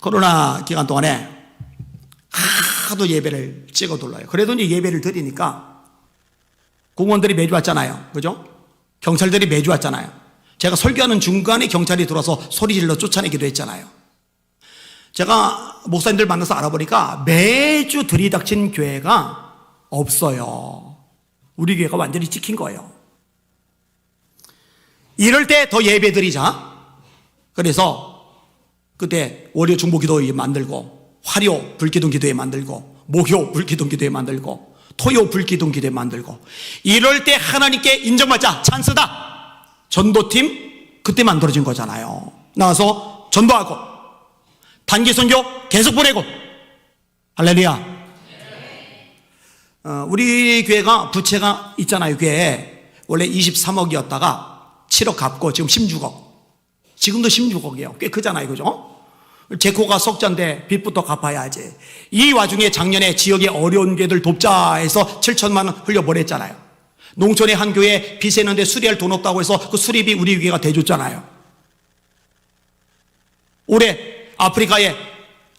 코로나 기간 동안에 하도 예배를 찍어 둘러요. 그래도 이제 예배를 드리니까 공무원들이 매주 왔잖아요. 그죠? 경찰들이 매주 왔잖아요. 제가 설교하는 중간에 경찰이 들어와서 소리 질러 쫓아내기도 했잖아요. 제가 목사님들 만나서 알아보니까 매주 들이닥친 교회가 없어요. 우리 교회가 완전히 찍힌 거예요. 이럴 때 더 예배 드리자. 그래서 그때 월요 중보 기도회 만들고 화요 불기둥 기도회 만들고 목요 불기둥 기도회 만들고 토요 불기둥 기도회 만들고. 이럴 때 하나님께 인정받자. 찬스다. 전도팀 그때 만들어진 거잖아요. 나와서 전도하고 단기 선교 계속 보내고. 할렐루야. 어, 우리 교회가 부채가 있잖아요 교회에 원래 23억이었다가 7억 갚고 지금 16억. 지금도 16억이에요. 꽤 크잖아요. 그죠? 제코가 석자인데 빚부터 갚아야지. 이 와중에 작년에 지역의 어려운 교회들 돕자 해서 7천만 원 흘려보냈잖아요. 농촌의 한 교회 빚했는데 수리할 돈 없다고 해서 그 수리비 우리 교회가 대줬잖아요. 올해 아프리카에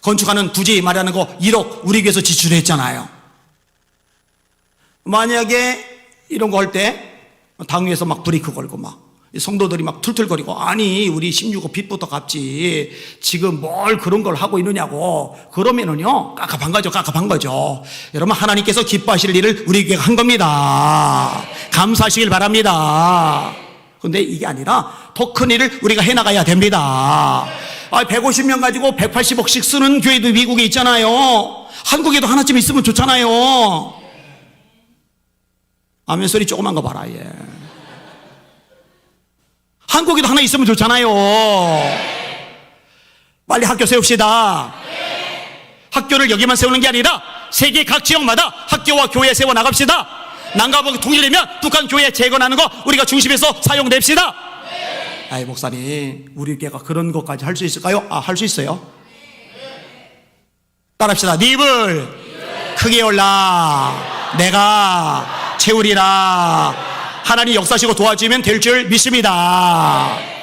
건축하는 부지 마련하는 거 1억 우리 교회에서 지출했잖아요. 만약에 이런 거 할 때 당위에서 막 브레이크 걸고 막 성도들이 막 툴툴거리고 아니 우리 16억 빚부터 갚지. 지금 뭘 그런 걸 하고 있느냐고. 그러면은요 깝깝한 거죠 깝깝한 거죠. 여러분 하나님께서 기뻐하실 일을 우리 교회가 한 겁니다. 감사하시길 바랍니다. 근데 이게 아니라 더 큰 일을 우리가 해나가야 됩니다. 아, 150명 가지고 180억씩 쓰는 교회도 미국에 있잖아요. 한국에도 하나쯤 있으면 좋잖아요. 아멘 소리 조그만 거 봐라 예. 한국에도 하나 있으면 좋잖아요. 빨리 학교 세웁시다. 학교를 여기만 세우는 게 아니라 세계 각 지역마다 학교와 교회 세워 나갑시다. 난가복 통일되면 북한 교회 재건하는 거 우리가 중심에서 사용됩시다. 아이 목사님, 우리 교회가 그런 것까지 할 수 있을까요? 아, 할 수 있어요. 따라합시다. 닙을 크게 올라 내가 채우리라. 하나님 역사시고 도와주면 될 줄 믿습니다.